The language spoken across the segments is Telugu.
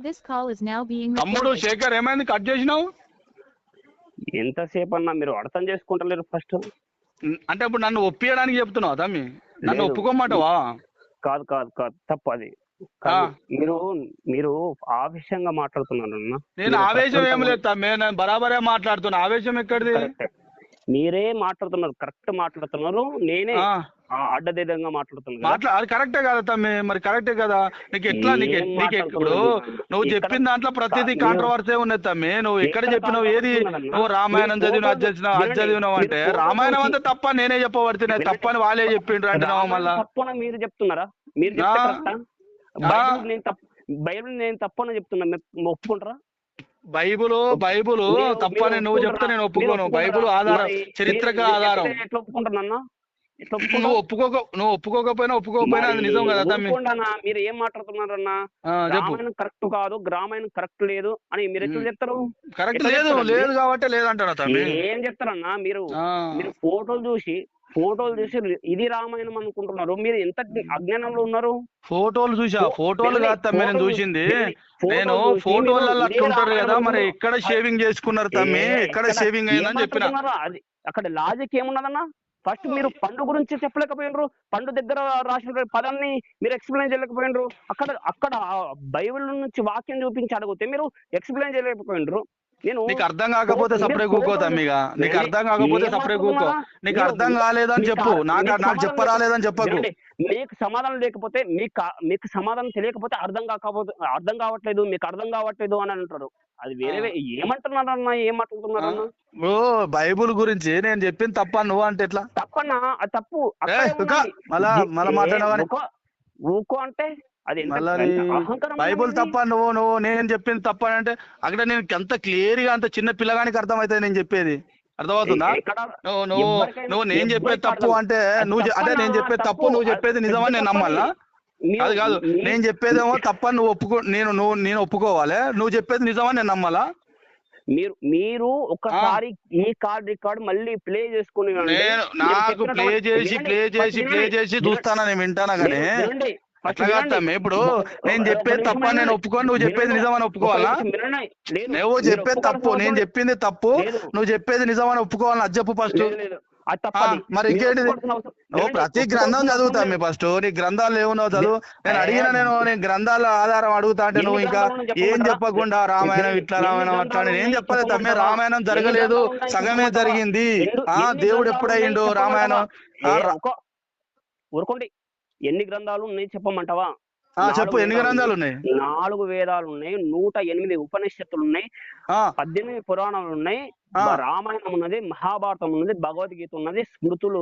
This call is now being తమ్ముడు. శేఖర్ ఏమైంది? కట్ చేసినావు? ఎంతసేపు అన్నా మీరు అర్థం చేసుకుంటలేరు ఫస్ట్. అంటే ఇప్పుడు నన్ను ఒప్పియడానికి చెప్తున్నావు తమ్మి? నన్ను లేదు. ఒప్పుకోమంటావా? కాదు కాదు కాదు. తప్పు అది. కాదు. మీరు మీరు ఆవేశంగా మాట్లాడుతున్నారు అన్న. నేను ఆవేశం ఏం లేదు తమ్మి. నేను బరాబరే మాట్లాడుతున్నా. ఆవేశం ఎక్కడిది? మీరే మాట్లాడుతున్నారు కరెక్ట్ మాట్లాడుతున్నారు. నేనే ఆ, అడ్డదిడ్డంగా మాట్లాడుతున్నాను కదా. మాట్లా అది కరెక్టే కదా తమ్మి మరి కరెక్టే కదా. నీకు ఎట్లా నీకు నీకు ఇప్పుడు? నువ్వు చెప్పిన దాంట్లో ప్రతిదీ కాంట్రవర్సీ ఉన్నది తమ్మి? నువ్వు ఎక్కడ చెప్పినావు? ఏది? నువ్వు రామాయణం మీరు చదివినావు అది చదివినావు అది వినండి, చదివినావు అంటే రామాయణం అంతా తప్ప నేనే చెప్పబడుతున్నాయి తప్ప అని వాళ్ళే చెప్పిండ్రు అంటున్నావు మళ్ళా? తప్పన మీరు చెప్తున్నారా? మీరు నేను తప్పు బైబిల్ నేను తప్పని చెప్తున్నా. ఒప్పుకుంటారా? బైబుల్ బైబుల్ తప్పని నువ్వు చెప్తే? నేను ఒప్పుకోను? బైబుల్ ఆధారం మీరు ఆధారం. ఎట్లా ఒప్పుకుంటున్నా ఎట్లా నువ్వు ఒప్పుకోక నువ్వు ఒప్పుకోకపోయినా ఒప్పుకోకపోయినా అది నిజం కదా మీరు ఏం చెప్పు. రామాయణం కరెక్ట్ కాదు గ్రామాయణం కరెక్ట్ లేదు అని మీరు ఎట్లా. చెప్తారు? కరెక్ట్ లేదు? లేదు కాబట్టి లేదంటారా తమ్మి. ఏం చెప్తారన్నా మీరు. మీరు ఫోటోలు చూసి ఫోటోలు చూసి ఇది రామాయణం అనుకుంటున్నారు. మీరు ఎంత అజ్ఞానంలో ఉన్నారు? ఫోటోలు చూసా. ఫోటోలు కాదు తమ్మి నేను చూసింది. నేను ఫోటోలలో అట్లా ఉంటారు కదా మరి ఎక్కడ షేవింగ్ చేసుకున్నారు తమ్మి? ఎక్కడ షేవింగ్ అయిందని చెప్పిన. అక్కడ లాజిక్ ఏమున్నదన్నా? ఫస్ట్ మీరు పండు గురించి చెప్పలేకపోయినరు. పండు దగ్గర రాసిన పదాన్ని మీరు ఎక్స్ప్లెయిన్ చేయలేకపోయినరు. అక్కడ అక్కడ బైబిల్ నుంచి వాక్యం చూపించి అడిగితే మీరు ఎక్స్ప్లెయిన్ చేయలేకపోయినరు. నేను నీకు అర్థం కాకపోతే సపరేట్ కూకో తమ్మిగా. నీకు అర్థం కాకపోతే సపరేట్ కూకో? నీకు అర్థం కాలేదని చెప్పు. నాకు నాకు చెప్పరాలేదని చెప్పకు. మీకు సమాధానం లేకపోతే మీకు మీకు సమాధానం తెలియకపోతే అర్థం కాకపోతే అర్థం కావట్లేదు మీకు అర్థం కావట్లేదు అని అంటారు. అది వేరే ఏమంటున్నారన్నా ఏం మాట్లాడుతున్నారన్నా? ఓ బైబుల్ గురించి నేను చెప్పింది తప్ప? నువ్వు అంటే ఎట్లా? తప్పన్నా అది తప్పు. మళ్ళా- మళ్ళా మాట్లాడవని? ఊకో ఊకో అంటే అది బైబుల్. తప్ప నువ్వు నువ్వు నేను చెప్పింది తప్ప అంటే అక్కడ నేను ఎంత క్లియర్గా అంత చిన్న పిల్లగానికి అర్థమవుతుంది నేను చెప్పేది. అర్థమవుతుందా? నువ్వు నువ్వు నువ్వు నేను చెప్పేది తప్పు అంటే నువ్వు అంటే నేను చెప్పేది తప్పు నువ్వు చెప్పేది నిజమని నేను నమ్మాలా? అది కాదు నేను చెప్పేదేమో తప్ప నువ్వు ఒప్పుకో నేను నువ్వు నేను ఒప్పుకోవాలి. నువ్వు చెప్పేది నిజమని నేను నమ్మాలా? మీరు మీరు ఒకసారి ఈ కార్డ్ రికార్డ్ మళ్ళీ ప్లే చేసుకుని నాకు ప్లే చేసి ప్లే చేసి ప్లే. చేసి వినండి. చూస్తానా నేను వింటానా కానీ అట్లా తమ్మి. ఇప్పుడు నేను చెప్పేది తప్ప నేను. ఒప్పుకోను, నువ్వు చెప్పేది వినండి. నిజమని ఒప్పుకోవాలా? నువ్వు చెప్పేది తప్పు నేను చెప్పింది తప్పు. నువ్వు చెప్పేది నిజమని ఒప్పుకోవాలని అది చెప్పు ఫస్ట్. మరి ఇంకేంటిది నువ్వు ప్రతి గ్రంథం చదువుతా మీ. ఫస్ట్ నీ గ్రంథాలు ఏమున్నావు చదువు నేను అడిగిన నేను నేను గ్రంథాల ఆధారం అడుగుతా అంటే నువ్వు ఇంకా ఏం? చెప్పకుండా రామాయణం ఇట్లా రామాయణం అట్లా అని గ్రంథాలు ఏం చెప్పలేదు తమ్మి? రామాయణం జరగలేదు సగమే? జరిగింది ఆ దేవుడు ఉన్నాయి రామాయణం. ఊరుకోండి ఎన్ని గ్రంథాలు ఉన్నాయి చెప్పమంటావా చెప్పు నాలుగు ఎన్ని వేదాలు గ్రంథాలు ఉన్నాయి నాలుగు వేదాలు ఉన్నాయి నూట ఎనిమిది ఉపనిషత్తులు ఉన్నాయి పద్దెనిమిది పురాణాలు ఉన్నాయి. రామాయణం ఉన్నది మహాభారతం ఉన్నది భగవద్గీత ఉన్నది స్మృతులు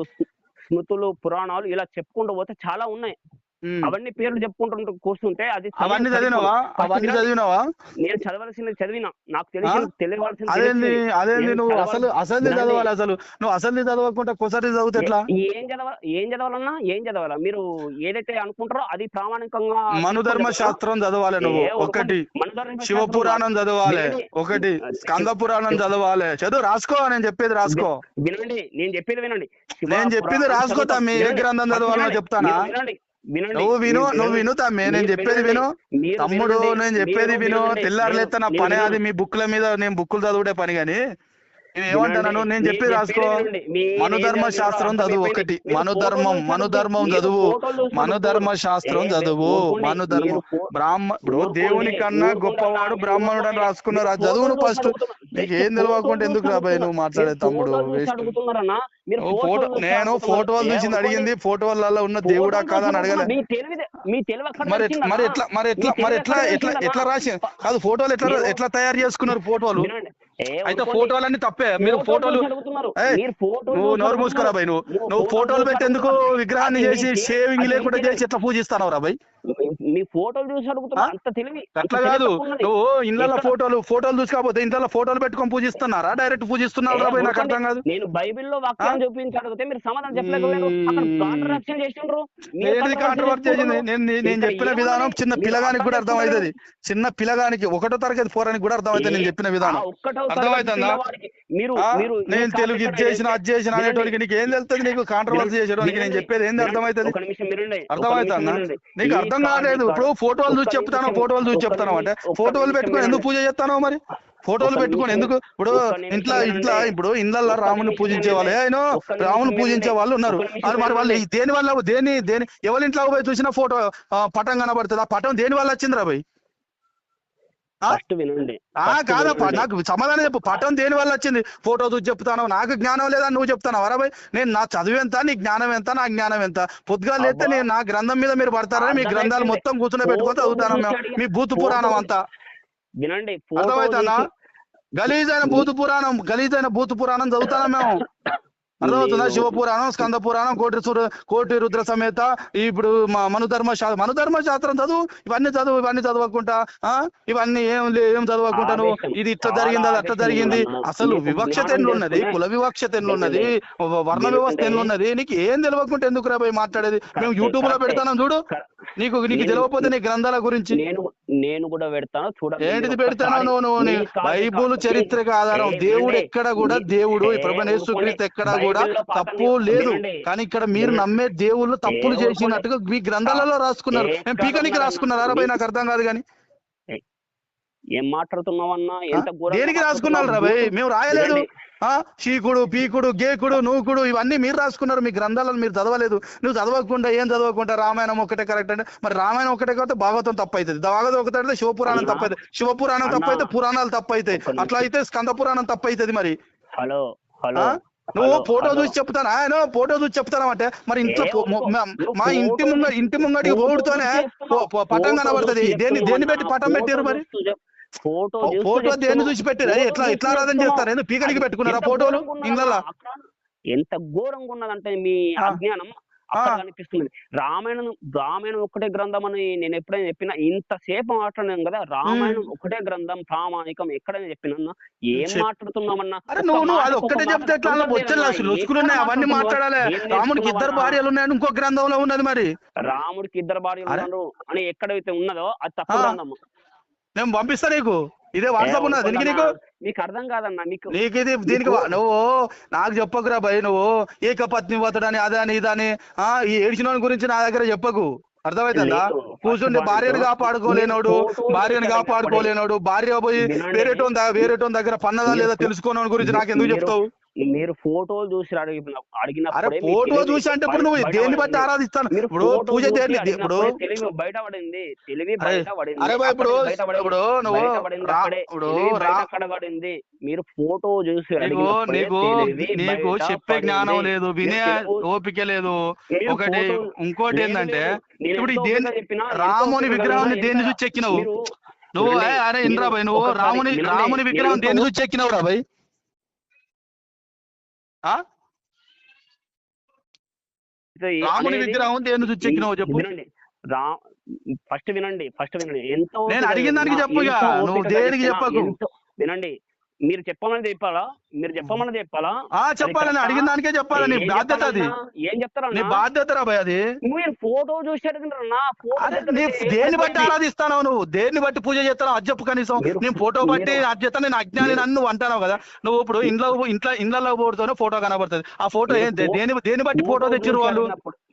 స్మృతులు పురాణాలు ఇలా చెప్పుకుంటూ పోతే చాలా ఉన్నాయి. అవన్నీ పేర్లు చెప్పుకుంటూ కూర్చుంటే అది అవన్నీ చదివినావా. అవన్నీ చదివినావా? నేను చదవలసింది చదివినా. నాకు తెలిసి ఆ? తెలియవలసింది అదేంది. అదేంది నువ్వు? అసలు అసలు. చదవాలి అసలు. నువ్వు అసలు చదవకుండా కొసరి చదివితే ఎట్లా? ఏ- చదవ ఏం చదవాలన్నా ఏం చదవాలా? మీరు ఏదైతే అనుకుంటారో అది ప్రామాణికంగా మనుధర్మ శాస్త్రం చదవాలి నువ్వు. ఒకటి. మనుధర్మ శాస్త్రం శివ పురాణం చదవాలి. ఒకటి. స్కంద పురాణం చదవాలి. చదువు రాసుకో నేను చెప్పేది రాసుకో. వినండి. నేను చెప్పేది వినండి. నేను చెప్పింది పురాణం రాసుకో చదువుతా. తమ్మి, ఏ. గ్రంథం చదవాలో వినండి. చెప్తానా? నువ్వు విను నువ్వు. విను తమ్మి నేను చెప్పేది. విను తమ్ముడు. నేను చెప్పేది విను. తెల్లారులేస్తే నా పని అది. మీ బుక్ల మీద నేను బుక్కులు చదువుడే పని కానీ నేను ఏమంటాను. నేను మీరు చెప్పేది రాసుకో మనుధర్మ శాస్త్రం చదువు. ఒకటి మనుధర్మం మనుధర్మం చదువు మనుధర్మ. శాస్త్రం చదువు. మనుధర్మం బ్రాహ్మ ఇప్పుడు. దేవుని కన్నా. గొప్పవాడు బ్రాహ్మణుడు అని. రాసుకున్నారు మీరు చదువును ఫస్ట్ నీకు. ఏం తెలియకుండా ఎందుకు రాబాయి నువ్వు మాట్లాడే తమ్ముడు ఫోటో నేను. ఫోటోలు చూసింది. అడిగింది ఫోటోలలో ఉన్న దేవుడా ఫోటోలు కాదా అని అడగలే మరి? మరి ఎట్లా మరి ఎట్లా మరి ఎట్లా ఎట్లా? ఎట్లా రాసి కాదు ఫోటోలు ఎట్లా ఎట్లా తయారు చేసుకున్నారు ఫోటోలు అయితే. ఫోటోలన్నీ తప్పే మీరు ఫోటోలు నువ్వు నోరు మూసుకురా అడుగుతున్నారు. బాయ్ నువ్వు నువ్వు ఫోటోలు పెట్టేందుకు. విగ్రహాన్ని చేసి షేవింగ్ లేకుండా. చేసి ఎట్లా పూజిస్తావు రా బాయ్ మీ ఫోటోలు చూసి అడుగుతున్నా? అంత తెలివి అట్లా కాదు. నువ్వు ఇళ్ళ? ఫోటోలు ఫోటోలు చూసుకోకపోతే ఇంట్లో ఫోటోలు పెట్టుకొని పూజిస్తున్నారా డైరెక్ట్ పూజిస్తున్నారు నాకు. అర్థం కాదు నేను బైబిల్లో వాక్యాన్ని చూపించి అడిగితే మీరు సమాధానం చెప్పలేకపోయారు అక్కడ చేసిండ్రు controversy కాంట్రవర్ట్ చేసింది. నేను నేను- చెప్పిన? విధానం చిన్న పిల్లగానికి కూడా అర్థం అవుతుంది. చిన్న పిల్లగానికి ఒకటో తరగతి పోరానికి కూడా అర్థం అవుతుంది నేను చెప్పిన విధానం అర్థమవుతుందా? మీరు? మీరు నేను తెలుగు ఇది చేసిన అది చేసిన. అనేటోడికి నీకు ఏం తెలుస్తుంది నీకు కాంట్రవర్సీ చేసేటోడికి నేను. చెప్పేది ఏంది. అర్థమవుతుంది అర్థమవుతుందా. నీకు అర్థం కాలేదు. ఇప్పుడు ఫోటోలు చూసి చెప్తాను ఫోటోలు చూసి చెప్తాను అంటే ఫోటోలు పెట్టుకొని ఎందుకు. పూజ చేస్తాను మరి ఫోటోలు పెట్టుకొని ఎందుకు ఇప్పుడు ఇంట్లో ఇంట్లో. ఇప్పుడు ఇండ్లల్లో రాముని పూజించే వాళ్ళు. ఆయన రాముని. పూజించే వాళ్ళు ఉన్నారు అది మరి వాళ్ళు. దేని వల్ల దేని దేని ఎవరి ఇంట్లో పోయి చూసినా ఫోటో పటం కనబడుతుంది ఆ పటం దేని వల్ల వచ్చిందిరా భయ్? ఫస్ట్ వినండి. కాదప్ప వినండి. నాకు సమాధానం చెప్పు. పటం దేని వల్ల వచ్చింది? ఫోటో చూసి చెప్తాను నాకు జ్ఞానం లేదా నువ్వు చెప్తాను వరాబాయ్ నేను నా చదువు ఎంత నీ జ్ఞానం ఎంత నా జ్ఞానం ఎంత? పొద్దుగా లేస్తే అవ్వా. నేను నా గ్రంథం మీద మీరు పడతారని మీ గ్రంథాలు. మొత్తం కూర్చుని పెట్టుకొని చదువుతాను మీ భూత పురాణం అంతా. వినండి చూసి- గలీజైన భూత పురాణం గలీజైన భూత పురాణం చదువుతానా మేము? అర్థమవుతుందా మీరు- శివ పురాణం స్కంద పురాణం కోటి కోటి రుద్ర సమేత ఇప్పుడు మా మనుధర్మ శాస్త్రం మనుధర్మ శాస్త్రం చదువు ఇవన్నీ చదువు ఇవన్నీ చదవకుండా ఆ? ఇవన్నీ ఏం ఏం చదవకుండా నువ్వు ఆవేశం. ఇది ఇట్లా జరిగింది అది అట్లా జరిగింది. అసలు వివక్షత ఉన్నది కుల వివక్షత ఎన్ని ఉన్నది వర్ణ వ్యవస్థ ఉన్నది నీకు ఏం తెలియకుంటే ఎందుకు రా మాట్లాడేది? మేము యూట్యూబ్లో. పెడతాను చూడు. నీకు నీకు తెలియకపోతే నీ గ్రంథాల గురించి. నేను కూడా పెడతాను చూడండి పెడతాను నువ్వు బైబుల్ చరిత్రకు ఆధారం దేవుడు. ఎక్కడ కూడా దేవుడు ఈ ఏ ప్రభు యేసుక్రీస్తు ఎక్కడ. కూడా తప్పు లేదు. కానీ ఇక్కడ మీరు. నమ్మే దేవుళ్ళు తప్పులు చేసినట్టుగా మీ గ్రంథాలలో రాసుకున్నారు పీకనికి రాసుకున్నారు అరవై నాకు అర్థం కాదు కానీ ఏం మాట్లాడుతున్నావన్నా ఎంత దేనికి రాసుకున్నారు రా భయ్? మేము రాయలేదు చీకుడు పీకుడు గేకుడు నూకుడు ఇవన్నీ మీరు రాసుకున్నారు మీ గ్రంథాలను మీరు చదవలేదు నువ్వు చదవకుండా ఏం చదవకుండా రామాయణం ఒకటే కరెక్ట్ అంటే మరి రామాయణం ఒకటే కాబట్టి భాగవతం తప్పు అవుతుంది భాగవతం ఒకటే అయితే శివపురాణం. తప్పు అవుతుంది శివపురాణం అన్నా. తప్పు అయితే పురాణాలు తప్పు అవుతాయి ఒక్క నిమిషం. అట్లా అయితే స్కంద పురాణం తప్పు అవుతుంది మరి హలో హలో? నువ్వు ఫోటో. చూసి చెప్తానా ఆయన ఫోటో చూసి చెప్తానా అంటే మరి ఇంట్లో మొ- ఇంటి ముంగ ఇంటి ముంగడికి ఫోటో పోడుతోనే చూసి చెప్తున్నావు. పో- పో- పటం కనబడుతుంది దేన్ని చెప్తున్నావు పెట్టి పటం. పెట్టారు మరి ఫోటో ఫోటో దేన్ని. చూసి పెట్టారు ఎట్లా ఎట్లా ఆరాధన. చేస్తారు ఎందుకు పీకడికి పెట్టుకున్నారా ఎంత ఫోటోలు అక్కడ? ఎంత ఘోరంగా ఉన్నదంటే మీ. అజ్ఞానం. కనిపిస్తుంది రామాయణం రామాయణం ఒకటే గ్రంథం అని నేను ఎప్పుడైనా చెప్పినా ఇంతసేపు మాట్లాడినాం కదా రామాయణం ఒకటే గ్రంథం ప్రామాణికం ఎక్కడైనా చెప్పినా ఏం మాట్లాడుతున్నామన్నా ఒక్కటే చెప్తే అవన్నీ? మాట్లాడాలి ఏం రామునికి ఇద్దరు? భార్యలు ఉన్నాయని ఇంకో గ్రంథంలో ఉన్నది మరి రాముడికి ఇద్దరు భార్యలు. ఉన్నారు అని ఎక్కడైతే ఉన్నదో అది తప్పు. గ్రంథం నేను పంపిస్తా నీకు. ఇదే వాట్సాప్ ఉన్నది. దీనికి నీకు? మీకు అర్థం కాదన్నా మీకు నీకు ఇది దీనికి నువ్వు నాకు చెప్పకురా భయ్ నువ్వు ఏకపత్ని వతడని అదని ఇదని ఆ ఈ ఏడిచిన గురించి నా దగ్గర చెప్పకు. అర్థమైతుందా. కూర్చుండి భార్యను కాపాడుకోలేనోడు భార్యను కాపాడుకోలేనోడు భార్య పోయి. వేరేటోన్ వేరేటోన్ దగ్గర పన్నదా లేదా తెలుసుకోనోని గురించి నాకు ఎందుకు చెప్తావు? మీరు ఫోటోలు చూసి అడిగిన ఫోటో చూసి అంటే ఇప్పుడు నువ్వు దేన్ని బట్టి. ఆరాధిస్తాను? ఇప్పుడు పూజ చూసి దేని ఇప్పుడు తెలివి బయట పడింది తెలివి బయట పడింది ఇప్పుడు నువ్వు. ఇప్పుడు అక్కడ పడింది మీరు ఫోటో చూసి నీకు నీకు చెప్పే జ్ఞానం. లేదు వినే ఓపిక లేదు. ఒకటి ఇంకోటి ఏంటంటే ఇప్పుడు దేని రాముని విగ్రహాన్ని దేన్ని ఎంత- చూసి చెక్కినావు నువ్వు అరే మీరు ఇంద్రా భాయ్ నువ్వు రాముని రాముని విగ్రహం దేన్ని చూసి చెక్కినావు రా భాయ్ ఆ? ఓపిక రాముని విగ్రహం చూసి చెక్కినావు చెప్పు వినండి రా ఫస్ట్ వినండి ఫస్ట్ వినండి ఎంతో నేను అడిగిన దానికి చెప్పినా, చెప్పు ఇక. ఎంతో నువ్వు దేనికి చెప్పకు. వినండి మీరు చెప్పమని చెప్పాలా? మీరు చెప్పమని చెప్పాలా? ఆ చెప్పాలని అడిగిన దానికే చెప్పాలి నీ బాధ్యత అది? ఏం నీ చెప్తారన్నా బాధ్యత రా అది. మీరు ఫోటో చూసి నీ దేన్ని బట్టి ఏమైంది? ఆరాధిస్తావు నువ్వు? దేన్ని బట్టి పూజ చేస్తావు అది చెప్పు కనీసం. నేను ఫోటో బట్టి అది చేస్తా నేను అజ్ఞాని నన్ను నువ్వు అంటావు కదా. నువ్వు ఇప్పుడు ఇంట్లో ఇంట్లో ఇంట్లో పోడుతోనే ఫోటో కనబడుతుంది. ఆ ఫోటో ఏం దేని దేని బట్టి ఫోటో తెచ్చిరు వాళ్ళు?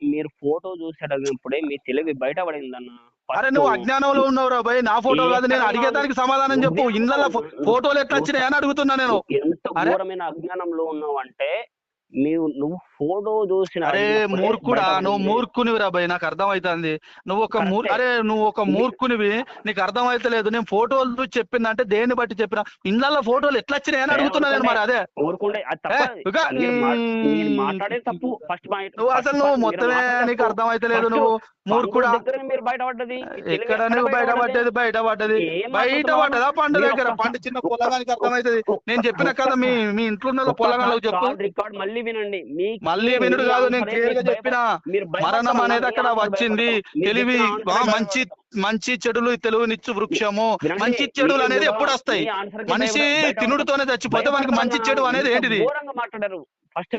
మీరు ఫోటో చూసి అడిగినప్పుడే మీ తెలివి బయటపడిందన్న. అరే నువ్వు అజ్ఞానంలో ఉన్నావు రా భయ్. నా ఫోటో కాదు నేను అడిగేదానికి సమాధానం చెప్పు. ఫో- ఫోటోలు ఎట్లా వచ్చినాయి అని అడుగుతున్నా నేను. ఎంత? ఘోరమైన అజ్ఞానంలో ఉన్నావు అంటే నీవు నువ్వు ఫోటో చూసిన అరే మూర్ఖుడా. నువ్వు మూర్ఖునివి రా భయ్ నాకు అర్థమైతుంది. నువ్వు ఒక మూర్. అరే నువ్వు ఒక మూర్ఖునివి నీకు అర్థమైతలేదు. నేను ఫోటోలు చూసి చెప్పిందంటే దేన్ని బట్టి చెప్పిన? ఇండ్లలో ఫోటోలు ఎట్లా వచ్చినాయి అని అడుగుతున్నా నేను మరి అదే. ఊరుకుంటే తప్ప ఫస్ట్ నువ్వు అసలు నువ్వు మొత్తమే నీకు అర్థమైతలేదు నువ్వు మూర్ఖుడా. మీరు బయటపడ్డది. ఎక్కడ నువ్వు బయట బయటపడ్డది? పడ్డది బయట పడ్డది ఏం బయట మాట్లాడుతున్నావు? పడ్డదా పండు దగ్గర. పండు చిన్న పొలగానికి అర్థమైతది. నేను చెప్పిన కదా మీ మీ ఇంట్లో ఉన్న పొలగాళ్ళకి చెప్పు. రికార్డ్ మళ్ళీ వినండి. మీ మళ్ళీ వినుడు కాదు నేను క్లియర్గా చెప్పిన మరణం అనేది అక్కడ వచ్చింది తెలివి మంచి మంచి చెడులు తెలుగునిచ్చు వృక్షము మంచి చెడులు అనేది ఎప్పుడు వస్తాయి మనిషి తినుడుతోనే చచ్చిపోతే మనకి మంచి చెడు అనేది ఏంటిది మాట్లాడారు ఫస్ట్?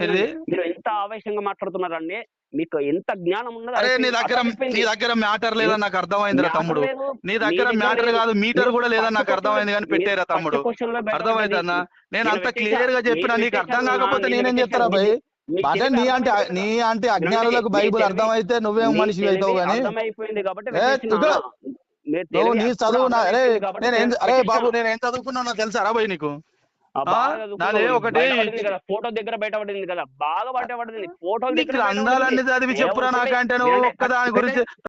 మీరు ఎంత ఆవేశంగా మాట్లాడుతున్నారండి మీకు ఎంత జ్ఞానం ఉన్నదో అరే నీ దగ్గర. నీ దగ్గర మ్యాటర్ లేదని నాకు అర్థమైందిరా తమ్ముడు. నీ దగ్గర మ్యాటర్. కాదు మీటర్ కూడా లేదని నాకు అర్థమైంది కానీ పెట్టారా తమ్ముడు అర్థమైందన్నా. నేను అంత. క్లియర్గా చెప్పినా నీకు అర్థం. కాకపోతే నేను. చెప్తారా భయ్ అంటే నీ అంటే నీ. అంటే అజ్ఞానులకు బైబిల్ అర్థమైతే నువ్వేం మనిషి అవుతావు కానీ అర్థమైపోయింది కాబట్టి నువ్వు నీ చదువు అరే నేను అరే. బాబు నేను ఏం చదువుకున్నానో తెలుసా? రా భయ్ నీకు. ఒకటి- ఫోటో దగ్గర బయటపడింది కదా బాగా బయటపడింది ఫోటో నీకు గ్రంథాలన్నీ చదివి చెప్పురా నాకంటే నువ్వు ఒక్కదాని గురించి